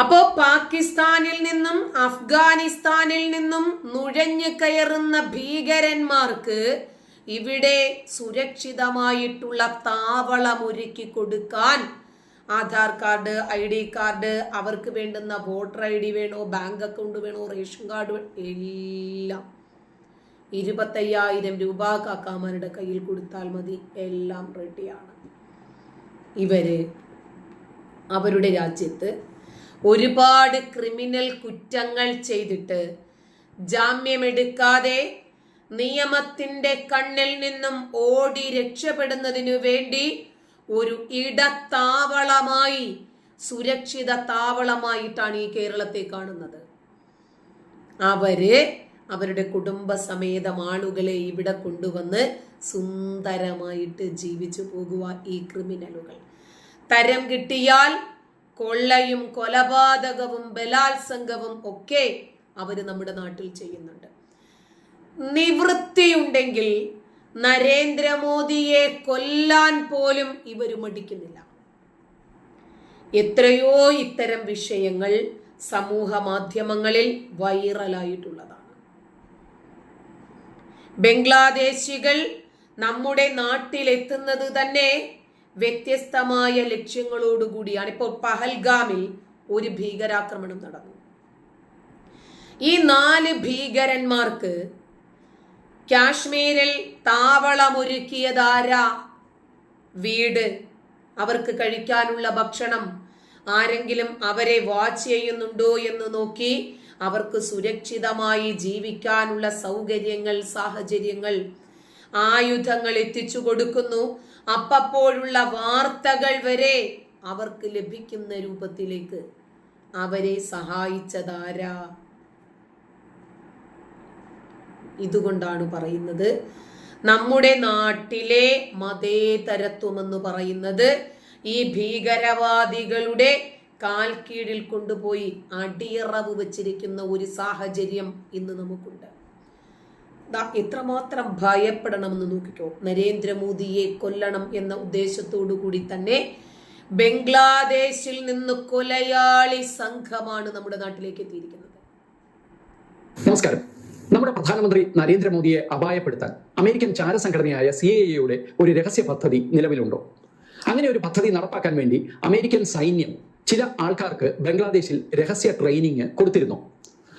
അപ്പോ പാകിസ്ഥാനിൽ നിന്നും അഫ്ഗാനിസ്ഥാനിൽ നിന്നും നുഴഞ്ഞു കയറുന്ന ഭീകരന്മാർക്ക് ഇവിടെ സുരക്ഷിതമായിട്ടുള്ള താവളം ഒരുക്കി കൊടുക്കാൻ Aadhaar card I D card അവർക്ക് വേണ്ടുന്ന വോട്ടർ ഐ ഡി വേണോ ബാങ്ക് അക്കൗണ്ട് വേണോ റേഷൻ കാർഡ് എല്ലാം. ഇരുപത്തയ്യായിരം രൂപ കാക്കാമാരുടെ കയ്യിൽ കൊടുത്താൽ മതി. എല്ലാം റെഡിയാണ് ഇവർ അവരുടെ രാജ്യത്ത് ഒരുപാട് ക്രിമിനൽ കുറ്റങ്ങൾ ചെയ്തിട്ട് ജാമ്യമെടുക്കാതെ നിയമത്തിന്റെ കണ്ണിൽ നിന്നും ഓടി രക്ഷപ്പെടുന്നതിനു വേണ്ടി ഒരു ഇടത്താവളമായി സുരക്ഷിത താവളമായിട്ടാണ് ഈ കേരളത്തെ കാണുന്നത്. അവർ അവരുടെ കുടുംബസമേതം ആളുകളെ ഇവിടെ കൊണ്ടുവന്ന് സുന്ദരമായിട്ട് ജീവിച്ചു പോകുക ഈ ക്രിമിനലുകൾ. തരം കിട്ടിയാൽ കൊള്ളയും കൊലപാതകവും ബലാത്സംഗവും ഒക്കെ അവർ നമ്മുടെ നാട്ടിൽ ചെയ്യുന്നുണ്ട്. നിവൃത്തിയുണ്ടെങ്കിൽ നരേന്ദ്രമോദിയെ കൊല്ലാൻ പോലും ഇവർ മടിക്കുന്നില്ല. എത്രയോ ഇത്തരം വിഷയങ്ങൾ സമൂഹ മാധ്യമങ്ങളിൽ വൈറലായിട്ടുള്ളതാണ്. ബംഗ്ലാദേശികൾ നമ്മുടെ നാട്ടിലെത്തുന്നത് തന്നെ വ്യത്യസ്തമായ ലക്ഷ്യങ്ങളോടുകൂടിയാണ് ഇപ്പോൾ പഹൽഗാമിൽ ഒരു ഭീകരാക്രമണം നടന്നു ഈ നാല് ഭീകരന്മാർക്ക് കാശ്മീരിൽ താവളമൊരുക്കിയതാര വീട്? അവർക്ക് കഴിക്കാനുള്ള ഭക്ഷണം ആരെങ്കിലും അവരെ വാച്ച് ചെയ്യുന്നുണ്ടോ എന്ന് നോക്കി അവർക്ക് സുരക്ഷിതമായി ജീവിക്കാനുള്ള സൗകര്യങ്ങൾ സാഹചര്യങ്ങൾ ആയുധങ്ങൾ എത്തിച്ചു കൊടുക്കുന്നു. അപ്പപ്പോഴുള്ള വാർത്തകൾ വരെ അവർക്ക് ലഭിക്കുന്ന രൂപത്തിലേക്ക് അവരെ സഹായിച്ചതാരാ? ഇതുകൊണ്ടാണ് പറയുന്നത്. നമ്മുടെ നാട്ടിലെ മതേതരത്വം എന്ന് പറയുന്നത് ഈ ഭീകരവാദികളുടെ കാൽ കീഴിൽ കൊണ്ടുപോയി അടിയറവ് വച്ചിരിക്കുന്ന ഒരു സാഹചര്യം ഇന്ന് നമുക്കുണ്ട്. എത്രമാത്രം ഭയപ്പെടണമെന്ന് നോക്കിക്കോ. നരേന്ദ്രമോദിയെ കൊല്ലണം എന്ന ഉദ്ദേശത്തോടു കൂടി തന്നെ ബംഗ്ലാദേശിൽ നിന്ന് കൊലയാളി സംഘമാണ് നമ്മുടെ നാട്ടിലേക്ക് എത്തിയിരിക്കുന്നത്. നമസ്കാരം. നമ്മുടെ പ്രധാനമന്ത്രി നരേന്ദ്രമോദിയെ അപായപ്പെടുത്താൻ അമേരിക്കൻ ചാരസംഘടനയായ സി എ എയുടെ ഒരു രഹസ്യ പദ്ധതി നിലവിലുണ്ടോ? അങ്ങനെ ഒരു പദ്ധതി നടപ്പാക്കാൻ വേണ്ടി അമേരിക്കൻ സൈന്യം ചില ആൾക്കാർക്ക് ബംഗ്ലാദേശിൽ രഹസ്യ ട്രെയിനിങ് കൊടുത്തിരുന്നു.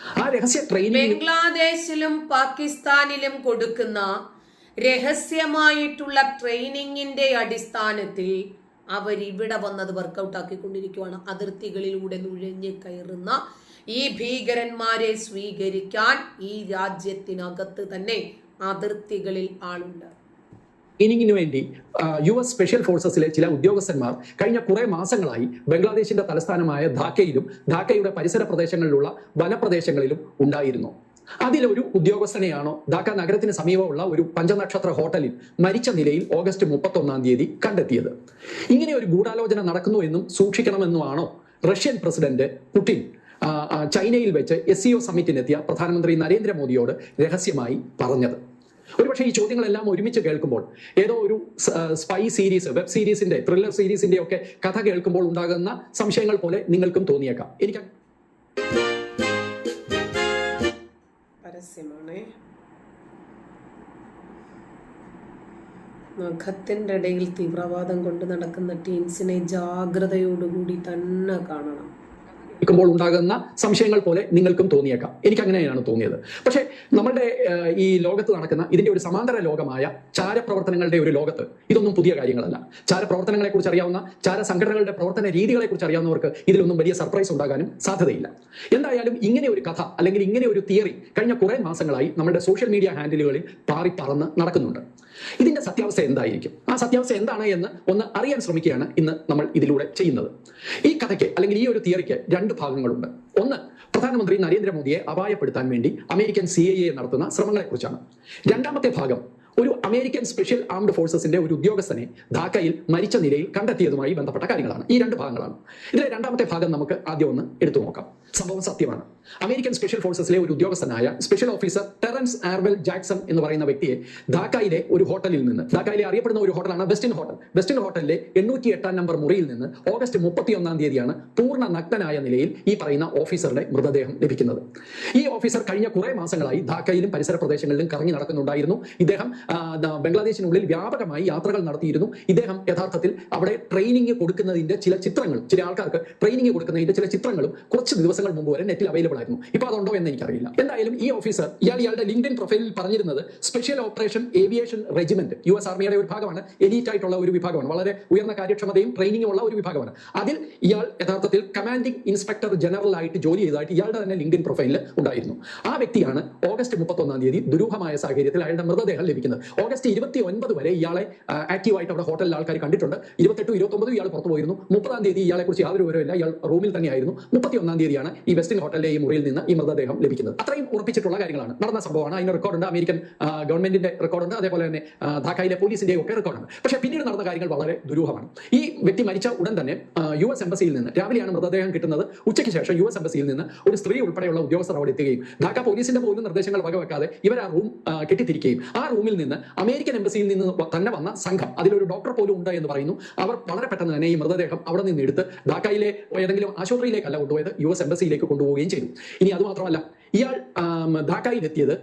ആ രഹസ്യ ട്രെയിനിങ് ബംഗ്ലാദേശിലും പാകിസ്ഥാനിലും കൊടുക്കുന്ന രഹസ്യമായിട്ടുള്ള ട്രെയിനിങ്ങിന്റെ അടിസ്ഥാനത്തിൽ അവർ ഇവിടെ വന്നത് വർക്കൗട്ട് ആക്കിക്കൊണ്ടിരിക്കുകയാണ് അതിർത്തികളിലൂടെ നുഴഞ്ഞു കയറുന്ന ഈ ഭീകരന്മാരെ സ്വീകരിക്കാൻ ഈ രാജ്യത്തിനകത്ത് തന്നെ അതിർത്തികളിൽ ആളുണ്ട്. ട്രെയിനിങ്ങിന് വേണ്ടി യു എസ് സ്പെഷ്യൽ ഫോഴ്സസിലെ ചില ഉദ്യോഗസ്ഥന്മാർ കഴിഞ്ഞ കുറേ മാസങ്ങളായി ബംഗ്ലാദേശിന്റെ തലസ്ഥാനമായ ധാക്കയിലും ധാക്കയുടെ പരിസര പ്രദേശങ്ങളിലുള്ള വനപ്രദേശങ്ങളിലും ഉണ്ടായിരുന്നു. അതിലൊരു ഉദ്യോഗസ്ഥനെയാണോ ധാക്ക നഗരത്തിന് സമീപമുള്ള ഒരു പഞ്ചനക്ഷത്ര ഹോട്ടലിൽ മരിച്ച നിലയിൽ ഓഗസ്റ്റ് മുപ്പത്തൊന്നാം തീയതി കണ്ടെത്തിയത്. ഇങ്ങനെ ഒരു ഗൂഢാലോചന നടക്കുന്നു എന്നും സൂക്ഷിക്കണമെന്നുമാണോ റഷ്യൻ പ്രസിഡന്റ് പുടിൻ? ചൈനയിൽ വെച്ച് എസ് സിഒ സമ്മിറ്റിനെത്തിയ പ്രധാനമന്ത്രി നരേന്ദ്രമോദിയോട് രഹസ്യമായി പറഞ്ഞത്. ഒരുപക്ഷെ ഈ ചോദ്യങ്ങളെല്ലാം ഒരുമിച്ച് കേൾക്കുമ്പോൾ ഏതോ ഒരു സ്പൈ സീരീസ് വെബ് സീരീസിന്റെ ത്രില്ലർ സീരീസിന്റെ ഒക്കെ കഥ കേൾക്കുമ്പോൾ ഉണ്ടാകുന്ന സംശയങ്ങൾ പോലെ നിങ്ങൾക്കും തോന്നിയേക്കാം. എനിക്ക് പരസ്യമാണ്. നഖത്തിന്റെ ഇടയിൽ തീവ്രവാദം കൊണ്ട് നടക്കുന്ന ടീംസിനെ ജാഗ്രതയോടുകൂടി തന്നെ കാണണം. കേൾക്കുമ്പോൾ ഉണ്ടാകുന്ന സംശയങ്ങൾ പോലെ നിങ്ങൾക്കും തോന്നിയേക്കാം. എനിക്ക് അങ്ങനെയാണ് തോന്നിയത്. പക്ഷേ നമ്മുടെ ഈ ലോകത്ത് നടക്കുന്ന ഇതിന്റെ ഒരു സമാന്തര ലോകമായ ചാരപ്രവർത്തനങ്ങളുടെ ഒരു ലോകത്ത് ഇതൊന്നും പുതിയ കാര്യങ്ങളല്ല. ചാരപ്രവർത്തനങ്ങളെ കുറിച്ച് അറിയാവുന്ന ചാര സംഘടനകളുടെ പ്രവർത്തന രീതികളെ കുറിച്ച് അറിയാവുന്നവർക്ക് ഇതിലൊന്നും വലിയ സർപ്രൈസ് ഉണ്ടാകാനും സാധ്യതയില്ല. എന്തായാലും ഇങ്ങനെ ഒരു കഥ അല്ലെങ്കിൽ ഇങ്ങനെ ഒരു തിയറി കഴിഞ്ഞ കുറെ മാസങ്ങളായി നമ്മുടെ സോഷ്യൽ മീഡിയ ഹാൻഡിലുകളിൽ പാറി പറന്ന് നടക്കുന്നുണ്ട്. ഇതിന്റെ സത്യാവസ്ഥ എന്തായിരിക്കും? ആ സത്യാവസ്ഥ എന്താണ് എന്ന് ഒന്ന് അറിയാൻ ശ്രമിക്കുകയാണ് ഇന്ന് നമ്മൾ ഇതിലൂടെ ചെയ്യുന്നത്. ഈ കഥയ്ക്ക് അല്ലെങ്കിൽ ഈ ഒരു തിയറിക്ക് രണ്ട് ഭാഗങ്ങളുണ്ട്. ഒന്ന് പ്രധാനമന്ത്രി നരേന്ദ്രമോദിയെ അപായപ്പെടുത്താൻ വേണ്ടി അമേരിക്കൻ സി ഐ എ നടത്തുന്ന ശ്രമങ്ങളെക്കുറിച്ചാണ്. രണ്ടാമത്തെ ഭാഗം ഒരു അമേരിക്കൻ സ്പെഷ്യൽ ആംഡ് ഫോഴ്സസിന്റെ ഒരു ഉദ്യോഗസ്ഥനെ ധാക്കയിൽ മരിച്ച നിലയിൽ കണ്ടെത്തിയതുമായി ബന്ധപ്പെട്ട കാര്യങ്ങളാണ്. ഈ രണ്ട് ഭാഗങ്ങളാണ്. ഇതിലെ രണ്ടാമത്തെ ഭാഗം നമുക്ക് ആദ്യം ഒന്ന് എടുത്തു നോക്കാം. സംഭവം സത്യമാണ്. അമേരിക്കൻ സ്പെഷ്യൽ ഫോഴ്സസിലെ ഒരു ഉദ്യോഗസ്ഥനായ special officer Terrence Arvelle Jackson എന്ന് പറയുന്ന വ്യക്തിയെ ധാക്കയിലെ ഒരു ഹോട്ടലിൽ നിന്ന് ധാക്കയിലെ അറിയപ്പെടുന്ന ഒരു ഹോട്ടലാണ് വെസ്റ്റിൻ ഹോട്ടൽ. വെസ്റ്റിൻ ഹോട്ടലിലെ എണ്ണൂറ്റി എട്ടാം നമ്പർ മുറിയിൽ നിന്ന് ഓഗസ്റ്റ് മുപ്പത്തി ഒന്നാം തീയതിയാണ് പൂർണ നഗ്നനായ നിലയിൽ ഈ പറയുന്ന ഓഫീസറുടെ മൃതദേഹം ലഭിക്കുന്നത്. ഈ ഓഫീസർ കഴിഞ്ഞ കുറെ മാസങ്ങളായി ധാക്കയിലും പരിസര പ്രദേശങ്ങളിലും കറങ്ങി നടക്കുന്നുണ്ടായിരുന്നു. ഇദ്ദേഹം ബംഗ്ലാദേശിനുള്ളിൽ വ്യാപകമായി യാത്രകൾ നടത്തിയിരുന്നു. ഇദ്ദേഹം യഥാർത്ഥത്തിൽ അവിടെ ട്രെയിനിങ് കൊടുക്കുന്നതിന്റെ ചില ചിത്രങ്ങളും ചില ആൾക്കാർക്ക് ട്രെയിനിങ് കൊടുക്കുന്നതിന്റെ ചില ചിത്രങ്ങളും കുറച്ച് ദിവസങ്ങൾ മുമ്പ് വരെ നെറ്റിൽ അവൈലബിൾ ആയിരുന്നു. ഇപ്പൊ അതുണ്ടോ എന്ന് എനിക്കറിയില്ല. എന്തായാലും ഈ ഓഫീസർ ഇയാൾ ഇയാളുടെ ലിങ്ക്ഡിൻ പ്രൊഫൈലിൽ പറഞ്ഞിരുന്നത് special operation aviation regiment U S ആർമിയുടെ ഒരു ഭാഗമാണ് എലീറ്റ് ആയിട്ടുള്ള ഒരു വിഭാഗമാണ്. വളരെ ഉയർന്ന കാര്യക്ഷമതയും ട്രെയിനിങ്ങും ഉള്ള ഒരു വിഭാഗമാണ്. അതിൽ ഇയാൾ യഥാർത്ഥത്തിൽ കമാൻഡിംഗ് ഇൻസ്പെക്ടർ ജനറൽ ആയിട്ട് ജോലി ചെയ്തതായിട്ട് ഇയാളുടെ തന്നെ ലിങ്ക്ഡിൻ പ്രൊഫൈലിൽ ഉണ്ടായിരുന്നു. ആ വ്യക്തിയാണ് ഓഗസ്റ്റ് മുപ്പത്തൊന്നാം തീയതി ദുരൂഹമായ സാഹചര്യത്തിൽ അയാളുടെ മൃതദേഹം ലഭിക്കുന്നത്. ഓഗസ്റ്റ് ഇരുപത്തി ഒൻപത് വരെ ഇയാളെ ആക്റ്റീവായിട്ട് അവിടെ ഹോട്ടലിൽ ആൾക്കാർ കണ്ടിട്ടുണ്ട്. ഇരുപത്തെട്ടും ഇരുപത്തൊമ്പതും ഇയാൾ പുറത്തു പോയിരുന്നു. മുപ്പതാം തീയതി ഇയാളെ കുറിച്ച് യാതൊരു വിവരമില്ല ഇയാൾ റൂമിൽ തന്നെയായിരുന്നു. മുപ്പത്തി ഒന്നാം തീയതിയാണ് ഈ വെസ്റ്റിൻ ഹോട്ടലിലെ ഈ മുറിയിൽ നിന്ന് ഈ മൃതദേഹം ലഭിക്കുന്നത്. അത്രയും ഉറപ്പിച്ചിട്ടുള്ള കാര്യങ്ങളാണ്. നടന്ന സംഭവമാണ്. അതിന് റെക്കോർഡുണ്ട് അമേരിക്കൻ ഗവൺമെന്റിന്റെ റെക്കോർഡുണ്ട് അതേപോലെ തന്നെ ധാക്കയിലെ പോലീസിന്റെ ഒക്കെ റെക്കോർഡുണ്ട് പക്ഷേ പിന്നീട് നടന്ന കാര്യങ്ങൾ വളരെ ദുരൂഹമാണ്. ഈ വ്യക്തി മരിച്ച ഉടൻ തന്നെ യു എസ് എംബസിയിൽ നിന്ന് രാവിലെയാണ് മൃതദേഹം കിട്ടുന്നത്. ഉച്ചയ്ക്ക് ശേഷം യു എസ് എംബസിയിൽ നിന്ന് ഒരു സ്ത്രീ ഉൾപ്പെടെയുള്ള ഉദ്യോഗസ്ഥർ അവിടെ എത്തുകയും ധാക്ക പോലീസിന്റെ പോലും നിർദ്ദേശങ്ങൾ വകവെക്കാതെ ഇവർ ആ റൂം കെട്ടിത്തിരിക്കുകയും ആ റൂമിൽ നിന്ന് അമേരിക്കൻ എംബസിയിൽ നിന്ന് തന്നെ വന്ന സംഘം അതിലൊരു ഡോക്ടർ പോലും ഉണ്ട് എന്ന് പറയുന്നു. അവർ വളരെ പെട്ടെന്ന് തന്നെ ഈ മൃതദേഹം അവിടെ നിന്ന് എടുത്ത് ധാക്കയിലെ ഏതെങ്കിലും ആശുപത്രിയിലേക്കല്ല കൊണ്ടുപോയത്. യു എസ് എംബസിയിലേക്ക് കൊണ്ടുപോവുകയും ചെയ്തു. ഇനി അതുമാത്രമല്ല ഇയാൾ ധാക്കയിലെത്തിയത്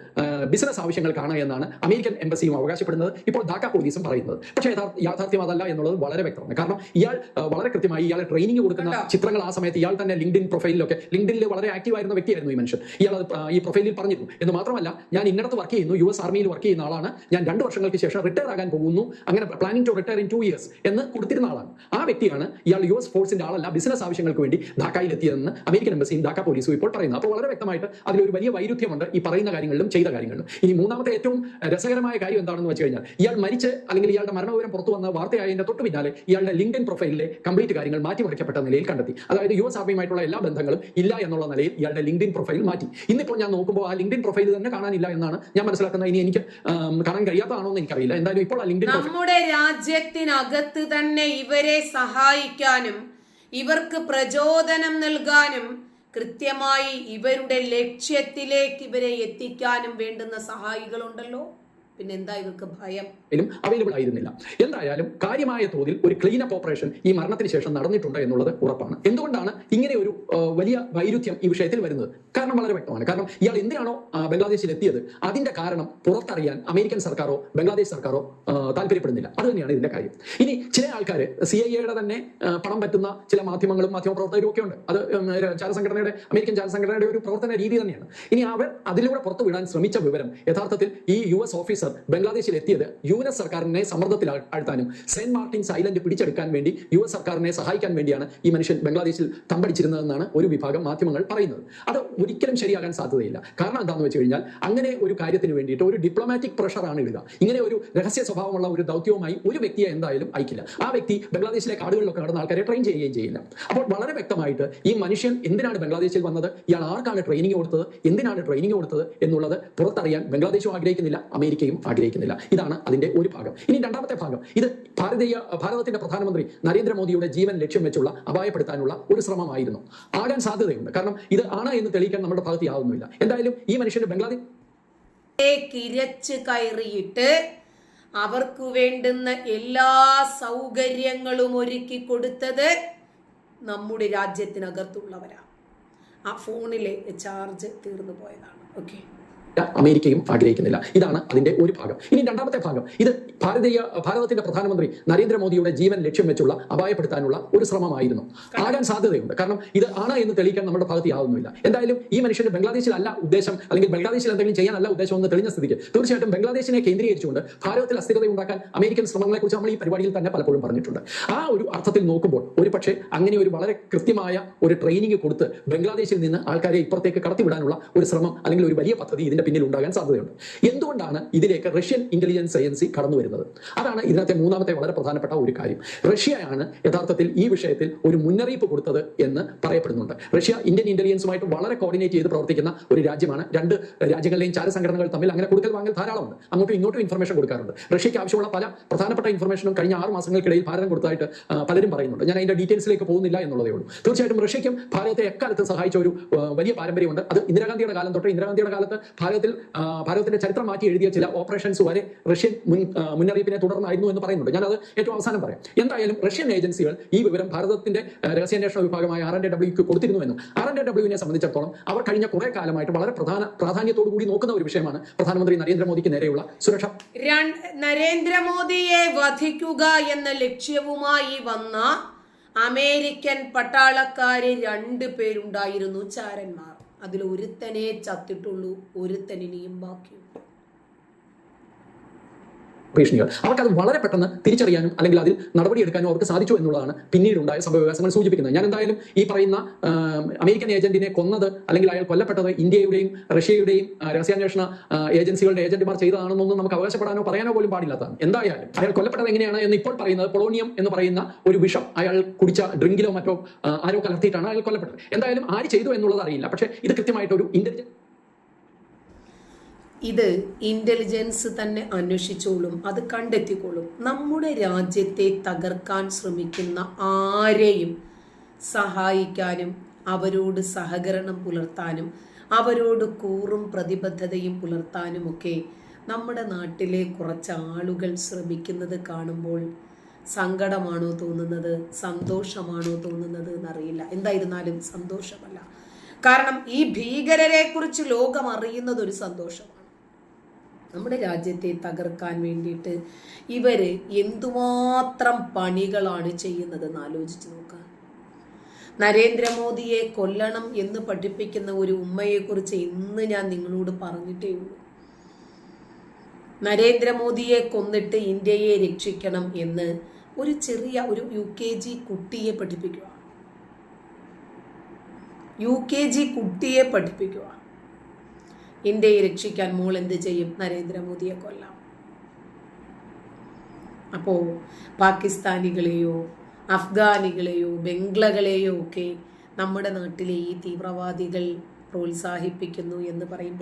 ബിസിനസ് ആവശ്യങ്ങൾക്കാണ് എന്നാണ് അമേരിക്കൻ എംബസിയും അവകാശപ്പെടുന്നത്. ഇപ്പോൾ ധാക്ക പോലീസും പറയുന്നത്. പക്ഷേ യഥാർത്ഥ യാഥാർത്ഥ്യം അതല്ല എന്നുള്ളത് വളരെ വ്യക്തമാണ്. കാരണം ഇയാൾ വളരെ കൃത്യമായി ഇയാളെ ട്രെയിനിങ് കൊടുക്കുന്ന ചിത്രങ്ങൾ ആ സമയത്ത് ഇയാൾ തന്നെ ലിങ്ക്ഡിൻ പ്രൊഫൈലിലൊക്കെ ലിങ്ക്ഡിനിൽ വളരെ ആക്റ്റീവ് ആയിരുന്ന വ്യക്തിയായിരുന്നു ഈ മനുഷ്യൻ. ഇയാൾ ഈ പ്രൊഫൈലിൽ പറഞ്ഞിരുന്നു. എന്ന് മാത്രമല്ല ഞാൻ ഇന്നടത്ത് വർക്ക് ചെയ്യുന്നു യു എസ് ആർമിയിൽ വർക്ക് ചെയ്യുന്ന ആളാണ്. ഞാൻ രണ്ട് വർഷങ്ങൾക്ക് ശേഷം റിട്ടയർ ആകാൻ പോകുന്നു. അങ്ങനെ planning to retire in two years എന്ന് കൊടുത്തിരുന്ന ആളാണ്. ആ വ്യക്തിയാണ് ഇയാൾ യു എസ് ഫോഴ്സിന്റെ ആളല്ല ബിസിനസ് ആവശ്യങ്ങൾക്ക് വേണ്ടി ധാക്കയിലെത്തിയതെന്ന് അമേരിക്കൻ എംബസിയും ധാക്ക പോലീസും ഇപ്പോൾ പറയുന്നു. അപ്പോൾ വളരെ വ്യക്തമായിട്ട് അതിലൊരു വലിയ വൈരുദ്ധ്യമുണ്ട് ഈ പറയുന്ന കാര്യങ്ങളിലും ചെയ്ത കാര്യങ്ങളിലും. ഇനി മൂന്നാമത്തെ ഏറ്റവും രസകരമായ കാര്യം എന്താണെന്ന് വെച്ച് കഴിഞ്ഞാൽ ഇയാൾ മരിച്ച് അല്ലെങ്കിൽ ഇയാളുടെ മരണവിവരം പുറത്തു വന്ന വാർത്തയായതിന്റെ തൊട്ട് പിന്നാലെ ഇയാളുടെ ലിങ്ക്ഡിൻ പ്രൊഫൈലിലെ കംപ്ലീറ്റ് കാര്യങ്ങൾ മാറ്റിമറിക്കപ്പെട്ട നിലയിൽ കണ്ടെത്തി. അതായത് യു എസ് ആർമിയുമായിട്ടുള്ള എല്ലാ ബന്ധങ്ങളും ഇല്ല എന്നുള്ള നിലയിൽ ഇയാളുടെ ലിങ്ക്ഡിൻ പ്രൊഫൈൽ മാറ്റി. ഇന്നിപ്പോൾ ഞാൻ നോക്കുമ്പോൾ ആ ലിങ്ക്ഡിൻ പ്രൊഫൈൽ തന്നെ കാണാനില്ല എന്നാണ് ഞാൻ മനസ്സിലാക്കുന്നത്. ഇനി എനിക്ക് കാണാൻ കഴിയാത്തതാണോ എന്ന് എനിക്കറിയില്ല. എന്തായാലും ഇപ്പോൾ ആ പ്രൊഫൈൽ നമ്മുടെ രാജ്യത്തിനകത്ത് തന്നെ ഇവരെ സഹായിക്കാനും ഇവർക്ക് പ്രചോദനം നൽകാനും കൃത്യമായി ഇവരുടെ ലക്ഷ്യത്തിലേക്ക് ഇവരെ എത്തിക്കാനും വേണ്ടുന്ന സഹായികളുണ്ടല്ലോ? പിന്നെന്താ ഇവർക്ക് ഭയം? അവൈലബിൾ ആയിരുന്നില്ല. എന്തായാലും കാര്യമായ തോതിൽ ഒരു ക്ലീനപ്പ് ഓപ്പറേഷൻ ഈ മരണത്തിന് ശേഷം നടന്നിട്ടുണ്ട് എന്നുള്ളത് ഉറപ്പാണ്. എന്തുകൊണ്ടാണ് ഇങ്ങനെ ഒരു വലിയ വൈരുദ്ധ്യം ഈ വിഷയത്തിൽ വരുന്നത്? കാരണം വളരെ വ്യക്തമാണ്. കാരണം ഇയാൾ എന്തിനാണോ ബംഗ്ലാദേശിൽ എത്തിയത് അതിന്റെ കാരണം പുറത്തറിയാൻ അമേരിക്കൻ സർക്കാരോ ബംഗ്ലാദേശ് സർക്കാരോ താല്പര്യപ്പെടുന്നില്ല. അത് തന്നെയാണ് ഇതിന്റെ കാര്യം. ഇനി ചില ആൾക്കാർ സി ഐ എയുടെ തന്നെ പണം പറ്റുന്ന ചില മാധ്യമങ്ങളും മാധ്യമപ്രവർത്തകരും ഒക്കെ ഉണ്ട് അത് ചാരസംഘടനയുടെ അമേരിക്കൻ ചാരസംഘടനയുടെ ഒരു പ്രവർത്തന രീതി തന്നെയാണ്. ഇനി അവർ അതിലൂടെ പുറത്തു വിടാൻ ശ്രമിച്ച വിവരം യഥാർത്ഥത്തിൽ ഈ യു എസ് ഓഫീസർ ബംഗ്ലാദേശിൽ എത്തിയത് യു എസ് സർക്കാരിനെ സമ്മർദ്ദത്തിൽ ആഴ്- ആഴ്ത്താനും സെന്റ് മാർട്ടിൻസ് ഐലൻഡ് പിടിച്ചെടുക്കാൻ വേണ്ടി യു എസ് സർക്കാരിനെ സഹായിക്കാൻ വേണ്ടിയാണ് ഈ മനുഷ്യൻ ബംഗ്ലാദേശിൽ തമ്പടിച്ചിരുന്നതെന്നാണ് ഒരു വിഭാഗം മാധ്യമങ്ങൾ പറയുന്നത്. അത് ഒരിക്കലും ശരിയാകാൻ സാധ്യതയില്ല. കാരണം എന്താണെന്ന് വെച്ച് കഴിഞ്ഞാൽ അങ്ങനെ ഒരു കാര്യത്തിന് വേണ്ടിയിട്ട് ഒരു ഡിപ്ലോമാറ്റിക് പ്രഷറാണ് ഇടുക. ഇങ്ങനെ ഒരു രഹസ്യ സ്വഭാവമുള്ള ഒരു ദൗത്യവുമായി ഒരു വ്യക്തിയെ എന്തായാലും അയക്കില്ല. ആ വ്യക്തി ബംഗ്ലാദേശിലെ കാടുകളിലൊക്കെ നടന്ന ആൾക്കാരെ ട്രെയിൻ ചെയ്യുകയും ചെയ്യില്ല അപ്പോൾ വളരെ വ്യക്തമായിട്ട് ഈ മനുഷ്യൻ എന്തിനാണ് ബംഗ്ലാദേശിൽ വന്നത്? ഇയാൾ ആർക്കാണ് ട്രെയിനിങ് കൊടുത്തത്? എന്തിനാണ് ട്രെയിനിങ് കൊടുത്തത്? എന്നുള്ളത് പുറത്തറിയാൻ ബംഗ്ലാദേശും ആഗ്രഹിക്കുന്നില്ല. അമേരിക്കയും ആഗ്രഹിക്കുന്നില്ല. ഇതാണ് അതിന്റെ ഒരു ഭാഗം. ഇനി രണ്ടാമത്തെ ഭാഗം. ഇത് ഭാരതീയ ഭാരതത്തിന്റെ പ്രധാനമന്ത്രി നരേന്ദ്രമോദിയുടെ ജീവൻ ലക്ഷ്യം വെച്ചുള്ള അപായപ്പെടുത്താനുള്ള ഒരു ശ്രമമായിരുന്നു. ആകാൻ സാധ്യതയുണ്ട്. കാരണം ഇത് ആണ് എന്ന് തെളിയിക്കാൻ നമ്മുടെ ഭാഗത്ത് യാതൊന്നുമില്ല. എന്തായാലും ഈ മനുഷ്യന് ബംഗ്ലാദേശ് കയറിയിട്ട് അവർക്ക് വേണ്ടുന്ന എല്ലാ സൗകര്യങ്ങളും ഒരുക്കി കൊടുത്തത് നമ്മുടെ രാജ്യത്തിനകത്തുള്ളവരാണ് ആ ഫോണിലെ ചാർജ് തീർന്നു പോയതാണ്. ഓക്കെ അമേരിക്കയും ആഗ്രഹിക്കുന്നില്ല. ഇതാണ് അതിന്റെ ഒരു ഭാഗം. ഇനി രണ്ടാമത്തെ ഭാഗം. ഇത് ഭാരതീയ ഭാരതത്തിന്റെ പ്രധാനമന്ത്രി നരേന്ദ്രമോദിയുടെ ജീവൻ ലക്ഷ്യം വെച്ചുള്ള അപായപ്പെടുത്താനുള്ള ഒരു ശ്രമമായിരുന്നു. ആകാൻ സാധ്യതയുണ്ട്. കാരണം ഇത് ആണ് എന്ന് തെളിയിക്കാൻ നമ്മുടെ ഭാഗത്ത് യാതൊന്നുമില്ല. എന്തായാലും ഈ മനുഷ്യന് ബംഗ്ലാദേശിലല്ല ഉദ്ദേശം അല്ലെങ്കിൽ ബംഗ്ലാദേശിൽ എന്തെങ്കിലും ചെയ്യാനല്ല ഉദ്ദേശം എന്ന് തെളിഞ്ഞ സ്ഥിതിക്ക്. തീർച്ചയായിട്ടും ബംഗ്ലാദേശിനെ കേന്ദ്രീകരിച്ചുകൊണ്ട് ഭാരതത്തിൽ അസ്ഥിരത ഉണ്ടാക്കാൻ അമേരിക്കൻ ശ്രമങ്ങളെ കുറിച്ച് നമ്മൾ ഈ പരിപാടിയിൽ തന്നെ പലപ്പോഴും പറഞ്ഞിട്ടുണ്ട്. ആ ഒരു അർത്ഥത്തിൽ നോക്കുമ്പോൾ ഒരു പക്ഷേ അങ്ങനെ ഒരു വളരെ കൃത്യമായ ഒരു ട്രെയിനിങ് കൊടുത്ത് ബംഗ്ലാദേശിൽ നിന്ന് ആൾക്കാരെ ഇപ്പുറത്തേക്ക് കടത്തിവിടാനുള്ള ഒരു ശ്രമം അല്ലെങ്കിൽ ഒരു വലിയ പദ്ധതി ഇതിന്റെ പിന്നിൽ ഉണ്ടാകാൻ സാധ്യതയുണ്ട്. എന്തുകൊണ്ടാണ് ഇതിലേക്ക് റഷ്യൻ ഇന്റലിജൻസ് ഏജൻസി കടന്നു വരുന്നത് അതാണ് ഇതിനകത്തെ മൂന്നാമത്തെ വളരെ പ്രധാനപ്പെട്ട ഒരു കാര്യം. റഷ്യയാണ് യഥാർത്ഥത്തിൽ ഈ വിഷയത്തിൽ ഒരു മുന്നറിയിപ്പ് കൊടുത്തത് എന്ന് പറയപ്പെടുന്നുണ്ട്. റഷ്യ ഇന്ത്യൻ ഇന്റലിജൻസുമായിട്ട് വളരെ കോർഡിനേറ്റ് ചെയ്ത് പ്രവർത്തിക്കുന്ന ഒരു രാജ്യമാണ്. രണ്ട് രാജ്യങ്ങളിലെയും ചാര സംഘടനകൾ തമ്മിൽ അങ്ങനെ കൊടുക്കൽ വാങ്ങൽ ധാരാളമുണ്ട്. അങ്ങോട്ടും ഇങ്ങോട്ടും ഇൻഫർമേഷൻ കൊടുക്കാറുണ്ട്. റഷ്യയ്ക്ക് ആവശ്യമുള്ള പല പ്രധാനപ്പെട്ട ഇൻഫർമേഷനും കഴിഞ്ഞ ആറ് മാസങ്ങൾക്കിടയിൽ ഭാരതം കൊടുത്തതായിട്ട് പലരും പറയുന്നുണ്ട്. ഞാൻ അതിന്റെ ഡീറ്റെയിൽസിലേക്ക് പോകുന്നില്ല എന്നുള്ളതേ ഉള്ളൂ. തീർച്ചയായിട്ടും റഷ്യയ്ക്കും ഭാരതത്തെ എക്കാലത്ത് സഹായിച്ച ഒരു വലിയ പാരമ്പര്യമുണ്ട്. അത് ഇന്ദിരാഗാന്ധിയുടെ കാലം തൊട്ട് ഇന്ദിരാഗാന്ധിയുടെ കാലത്ത് ഭാരതത്തിൽ ആ, ഭാരതത്തിന്റെ ചരിത്രം മാറ്റി എഴുതിയ ചില ഓപ്പറേഷൻസ് വരെ റഷ്യൻ മുന്നറിയിപ്പിനെ തുടർന്നായിരുന്നു എന്ന് പറയുന്നുണ്ട്. ഞാനത് ഏറ്റവും അവസാനം പറയാം. എന്തായാലും റഷ്യൻ ഏജൻസികൾ ഈ വിവരം ഭാരതത്തിന്റെ രഹസ്യാന്വേഷണ വിഭാഗമായ ആർ എൻ ഡി ഡബ്ല്യൂക്ക് കൊടുത്തിരുന്നുവെന്നും ആർ എൻ ഡി സംബന്ധിച്ചിടത്തോളം അവർ കഴിഞ്ഞ കുറെ കാലമായിട്ട് വളരെ പ്രധാന പ്രാധാന്യത്തോടു കൂടി നോക്കുന്ന ഒരു വിഷയമാണ് പ്രധാനമന്ത്രി നരേന്ദ്രമോദിക്ക് നേരെയുള്ള സുരക്ഷ. നരേന്ദ്രമോദിയെ വധിക്കുക എന്ന ലക്ഷ്യവുമായി വന്ന അമേരിക്കൻ പട്ടാളക്കാര് രണ്ടു പേരുണ്ടായിരുന്നു ചാരന്മാർ. അതിൽ ഒരുത്തനെ ചത്തിട്ടുള്ളൂ ഒരുത്തനിനെയും ബാക്കിയുണ്ട്. ഭീഷണികൾ അവർക്ക് അത് വളരെ പെട്ടെന്ന് തിരിച്ചറിയാനും അല്ലെങ്കിൽ അതിൽ നടപടിയെടുക്കാനും അവർക്ക് സാധിച്ചു എന്നുള്ളതാണ് പിന്നീടുണ്ടായ സംഭവവികാസങ്ങൾ സൂചിപ്പിക്കുന്നത്. ഞാൻ എന്തായാലും ഈ പറയുന്ന അമേരിക്കൻ ഏജന്റിനെ കൊന്നത് അല്ലെങ്കിൽ അയാൾ കൊല്ലപ്പെട്ടത് ഇന്ത്യയുടെയും റഷ്യയുടെയും രഹസ്യാന്വേഷണ ഏജൻസികളുടെ ഏജന്റുമാർ ചെയ്തതാണെന്നൊന്നും നമുക്ക് അവകാശപ്പെടാനോ പറയാനോ പോലും പാടില്ലാത്തതാണ് എന്തായാലും അയാൾ കൊല്ലപ്പെട്ടത് എങ്ങനെയാണ് എന്ന് ഇപ്പോൾ പറയുന്നത് പൊളോണിയം എന്ന് പറയുന്ന ഒരു വിഷം അയാൾ കുടിച്ച ഡ്രിങ്കിലോ മറ്റോ ആരോ കലർത്തിയിട്ടാണ് അയാൾ കൊല്ലപ്പെട്ടത്. എന്തായാലും ആര് ചെയ്തു എന്നുള്ളത് അറിയില്ല. പക്ഷേ ഇത് കൃത്യമായിട്ട് ഒരു ഇന്റലിജൻസ് ഇത് ഇന്റലിജൻസ് തന്നെ അന്വേഷിച്ചോളും അത് കണ്ടെത്തിക്കോളും. നമ്മുടെ രാജ്യത്തെ തകർക്കാൻ ശ്രമിക്കുന്ന ആരെയും സഹായിക്കാനും അവരോട് സഹകരണം പുലർത്താനും അവരോട് കൂറും പ്രതിബദ്ധതയും പുലർത്താനുമൊക്കെ നമ്മുടെ നാട്ടിലെ കുറച്ച് ആളുകൾ ശ്രമിക്കുന്നത് കാണുമ്പോൾ സങ്കടമാണോ തോന്നുന്നത് സന്തോഷമാണോ തോന്നുന്നത് എന്നറിയില്ല. എന്തായിരുന്നാലും സന്തോഷമല്ല. കാരണം ഈ ഭീകരരെ കുറിച്ച് ലോകം അറിയുന്നത് ഒരു സന്തോഷമാണ്. നമ്മുടെ രാജ്യത്തെ തകർക്കാൻ വേണ്ടിയിട്ട് ഇവർ എന്തുമാത്രം പണികളാണ് ചെയ്യുന്നതെന്ന് ആലോചിച്ച് നോക്കുക നരേന്ദ്രമോദിയെ കൊല്ലണം എന്ന് പഠിപ്പിക്കുന്ന ഒരു ഉമ്മയെക്കുറിച്ച് ഇന്ന് ഞാൻ നിങ്ങളോട് പറഞ്ഞിട്ടേ ഉള്ളൂ. നരേന്ദ്രമോദിയെ കൊന്നിട്ട് ഇന്ത്യയെ രക്ഷിക്കണം എന്ന് ഒരു ചെറിയ ഒരു യു കെ ജി കുട്ടിയെ പഠിപ്പിക്കുക യു കെ ജി കുട്ടിയെ പഠിപ്പിക്കുക ഇന്ത്യയെ രക്ഷിക്കാൻ മോൾ എന്ത് ചെയ്യും? നരേന്ദ്രമോദിയെ കൊല്ലാം. അപ്പോൾ പാകിസ്ഥാനികളെയോ അഫ്ഗാനികളെയോ ബംഗ്ലകളെയോ ഒക്കെ നമ്മുടെ നാട്ടിലെ ഈ തീവ്രവാദികൾ പ്രോത്സാഹിപ്പിക്കുന്നു എന്ന് പറയും